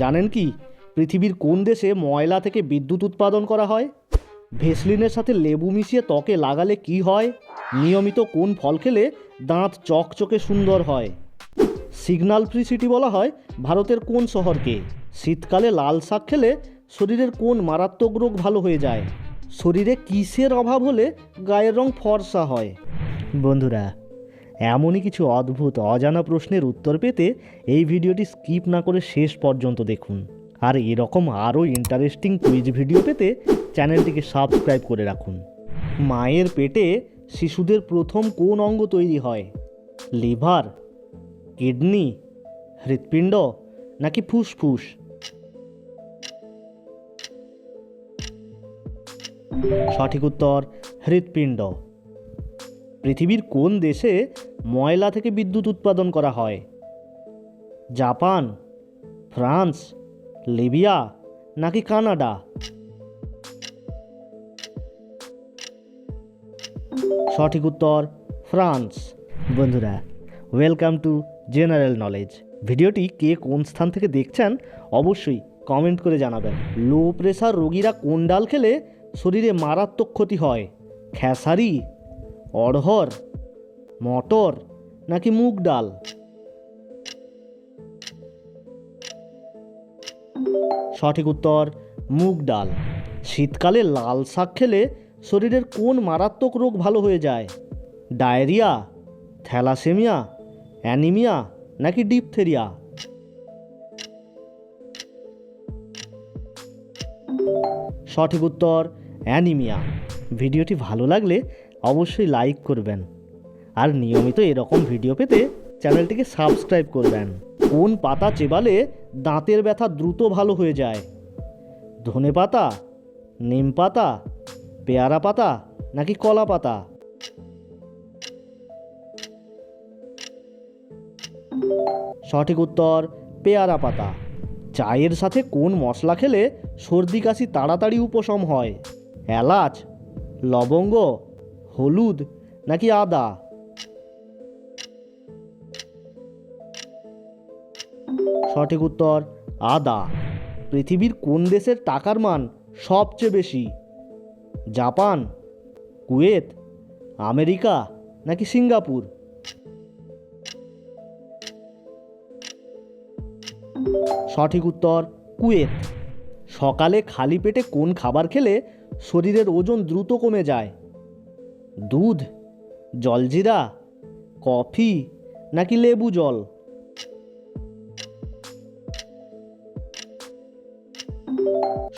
জানেন কি? পৃথিবীর কোন দেশে ময়লা থেকে বিদ্যুৎ উৎপাদন করা হয়? ভেসলিনের সাথে লেবু মিশিয়ে ত্বকে লাগালে কি হয়? নিয়মিত কোন ফল খেলে দাঁত চকচকে সুন্দর হয়? সিগন্যাল ফ্রি সিটি বলা হয় ভারতের কোন শহরকে? শীতকালে লাল শাক খেলে শরীরের কোন মারাত্মক রোগ ভালো হয়ে যায়? শরীরে কিসের অভাব হলে গায়ের রং ফর্সা হয়? বন্ধুরা এমনই কিছু অদ্ভুত, অজানা প্রশ্নের উত্তর পেতে এই ভিডিওটি স্কিপ না করে শেষ পর্যন্ত দেখুন। আর এরকম আরও ইন্টারেস্টিং কুইজ ভিডিও পেতে চ্যানেলটিকে সাবস্ক্রাইব করে রাখুন। মায়ের পেটে শিশুদের প্রথম কোন অঙ্গ তৈরি হয়? লিভার, কিডনি, হৃৎপিণ্ড, নাকি ফুসফুস? সঠিক উত্তর, হৃৎপিণ্ড। পৃথিবীর কোন দেশে ময়লা থেকে বিদ্যুৎ উৎপাদন করা হয়। জাপান, ফ্রান্স, লিবিয়া নাকি কানাডা? সঠিক উত্তর, ফ্রান্স। বন্ধুরা ওয়েলকাম টু জেনারেল নলেজ ভিডিওটি কে কোন স্থান থেকে দেখছেন, অবশ্যই কমেন্ট করে জানাবেন। লো প্রেশার রোগীরা কোন ডাল খেলে শরীরে মারাত্মক ক্ষতি হয়? খেসারি, অড়হর মটর নাকি মুগ ডাল? সঠিক উত্তর, মুগ ডাল। শীতকালে লাল শাক খেলে শরীরের কোন মারাত্মক রোগ ভালো হয়ে যায়? ডায়রিয়া, থ্যালাসেমিয়া, অ্যানিমিয়া নাকি ডিপথেরিয়া? সঠিক উত্তর, অ্যানিমিয়া। ভিডিওটি ভালো লাগলে অবশ্যই লাইক করবেন। আর নিয়মিত এরকম ভিডিও পেতে চ্যানেলটিকে সাবস্ক্রাইব করবেন কোন পাতা চেবালে দাঁতের ব্যথা দ্রুত ভালো হয়ে যায়? ধনে পাতা, নিম পাতা, পেয়ারা পাতা নাকি কলা পাতা? সঠিক উত্তর, পেয়ারা পাতা। চায়ের সাথে কোন মশলা খেলে সর্দি কাশি তাড়াতাড়ি উপশম হয়? এলাচ, লবঙ্গ, হলুদ নাকি আদা? সঠিক উত্তর, আদা। পৃথিবীর কোন দেশের টাকার মান সবচেয়ে বেশি? জাপান, কুয়েত, আমেরিকা নাকি সিঙ্গাপুর? সঠিক উত্তর, কুয়েত। সকালে খালি পেটে কোন খাবার খেলে শরীরের ওজন দ্রুত কমে যায়? দুধ, জলজিরা, কফি নাকি লেবু জল?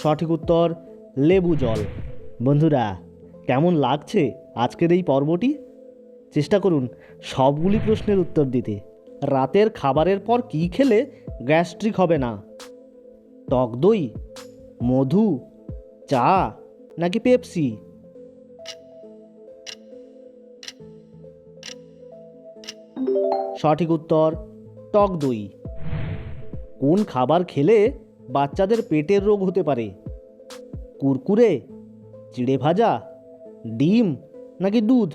সঠিক উত্তর, লেবু জল। বন্ধুরা, কেমন লাগছে আজকের এই পর্বটি? চেষ্টা করুন সবগুলি প্রশ্নের উত্তর দিতে। রাতের খাবারের পর কী খেলে গ্যাস্ট্রিক হবে না? টক দই, মধু, চা নাকি পেপসি? সঠিক উত্তর, টক দই। কোন খাবার খেলে বাচ্চাদের পেটের রোগ হতে পারে। কুরকুরে, চিড়ে ভাজা, ডিম নাকি দুধ?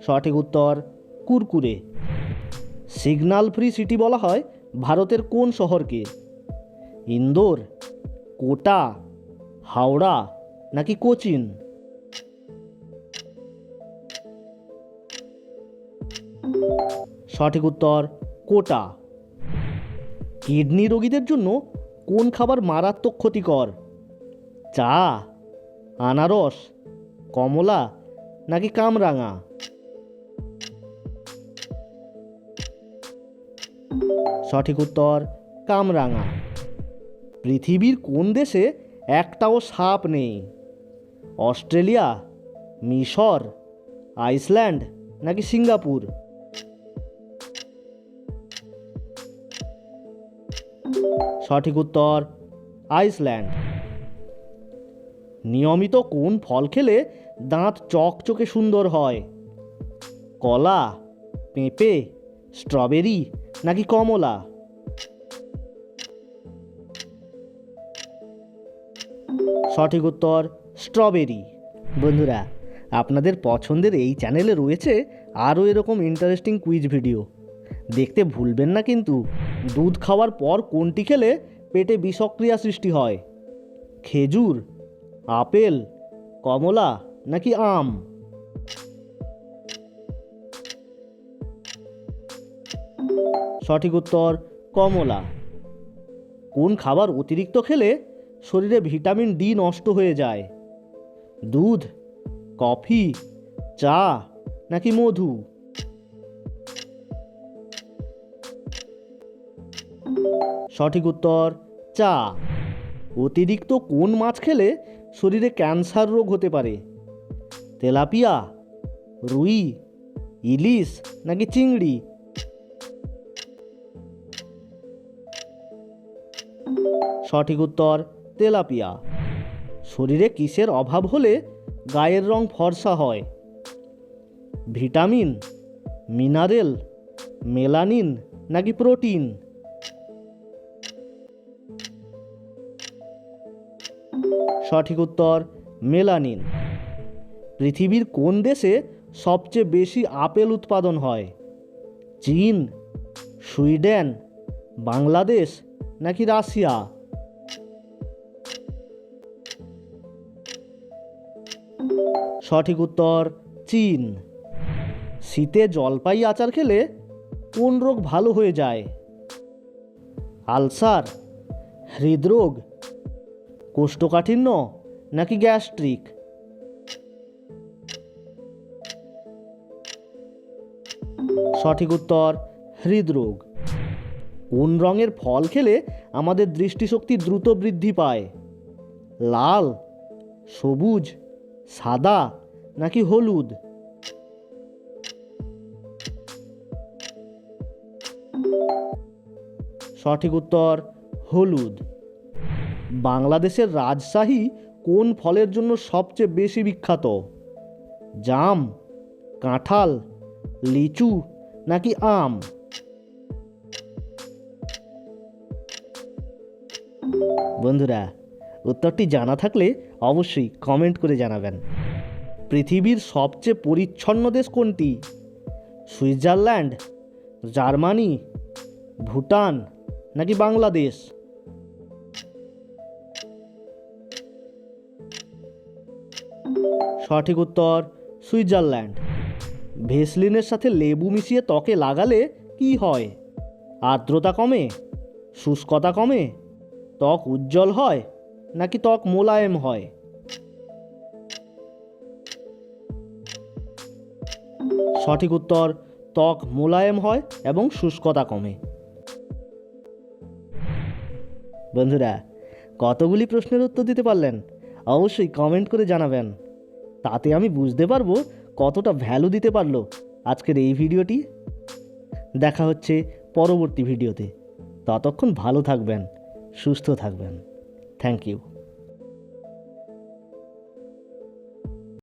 সঠিক উত্তর, কুরকুরে। সিগন্যাল ফ্রি সিটি বলা হয় ভারতের কোন শহরকে? ইন্দোর, কোটা, হাওড়া নাকি কোচিন? সঠিক উত্তর, কোটা। কিডনি রোগীদের জন্য কোন খাবার মারাত্মক ক্ষতিকর? চা, আনারস, কমলা নাকি কামরাঙা? সঠিক উত্তর, কামরাঙা। পৃথিবীর কোন দেশে একটাও সাপ নেই? অস্ট্রেলিয়া, মিশর, আইসল্যান্ড নাকি সিঙ্গাপুর? সঠিক উত্তর, আইসল্যান্ড। নিয়মিত কোন ফল খেলে দাঁত চকচকে সুন্দর হয়? কলা, পেঁপে, স্ট্রবেরি নাকি কমলা? সঠিক উত্তর, স্ট্রবেরি। বন্ধুরা, আপনাদের পছন্দের এই চ্যানেলে রয়েছে আরও এরকম ইন্টারেস্টিং কুইজ ভিডিও দেখতে ভুলবেন না কিন্তু। দুধ খাওয়ার পর কোনটি খেলে পেটে বিষক্রিয়া সৃষ্টি হয়? খেজুর, আপেল, কমলা নাকি আম? সঠিক উত্তর, কমলা। কোন খাবার অতিরিক্ত খেলে শরীরে ভিটামিন ডি নষ্ট হয়ে যায়? দুধ, কফি, চা নাকি মধু? সঠিক উত্তর, চা। অতিরিক্ত কোন মাছ খেলে শরীরে ক্যান্সার রোগ হতে পারে? তেলাপিয়া, রুই, ইলিশ নাকি চিংড়ি? সঠিক উত্তর, তেলাপিয়া। শরীরে কিসের অভাব হলে গায়ের রং ফর্সা হয়? ভিটামিন, মিনারেল, মেলানিন নাকি প্রোটিন? সঠিক উত্তর, মেলানিন। পৃথিবীর কোন দেশে সবচেয়ে বেশি আপেল উৎপাদন হয়? চীন, সুইডেন, বাংলাদেশ নাকি রাশিয়া? সঠিক উত্তর, চীন। শীতে জলপাই আচার খেলে কোন রোগ ভালো হয়ে যায়? আলসার, হৃদরোগ কোষ্ঠকাঠিন্য নাকি গ্যাস্ট্রিক? সঠিক উত্তর, হৃদরোগ। কোন রঙের ফল খেলে আমাদের দৃষ্টিশক্তি দ্রুত বৃদ্ধি পায়? লাল, সবুজ, সাদা নাকি হলুদ? সঠিক উত্তর, হলুদ। বাংলাদেশের রাজশাহী কোন ফলের জন্য সবচেয়ে বেশি বিখ্যাত? জাম, কাঁঠাল, লিচু নাকি আম? বন্ধুরা, উত্তরটি জানা থাকলে অবশ্যই কমেন্ট করে জানাবেন। পৃথিবীর সবচেয়ে পরিচ্ছন্ন দেশ কোনটি? সুইজারল্যান্ড, জার্মানি, ভুটান নাকি বাংলাদেশ? সঠিক উত্তর, সুইজারল্যান্ড। ভেসলিনের সাথে লেবু মিশিয়ে ত্বকে লাগালে কি হয়? আর্দ্রতা কমে? শুষ্কতা কমে? ত্বক উজ্জ্বল হয়? নাকি ত্বক মোলায়েম হয়? সঠিক উত্তর, ত্বক মোলায়েম হয় এবং শুষ্কতা কমে। বন্ধুরা, কতগুলি প্রশ্নের উত্তর দিতে পারলেন? অবশ্যই কমেন্ট করে জানাবেন। তাতে আমি বুঝতে পারব কতটা ভ্যালু দিতে পারল আজকের এই ভিডিওটি। দেখা হচ্ছে পরবর্তী ভিডিওতে। ততক্ষণ ভালো থাকবেন, সুস্থ থাকবেন। Thank you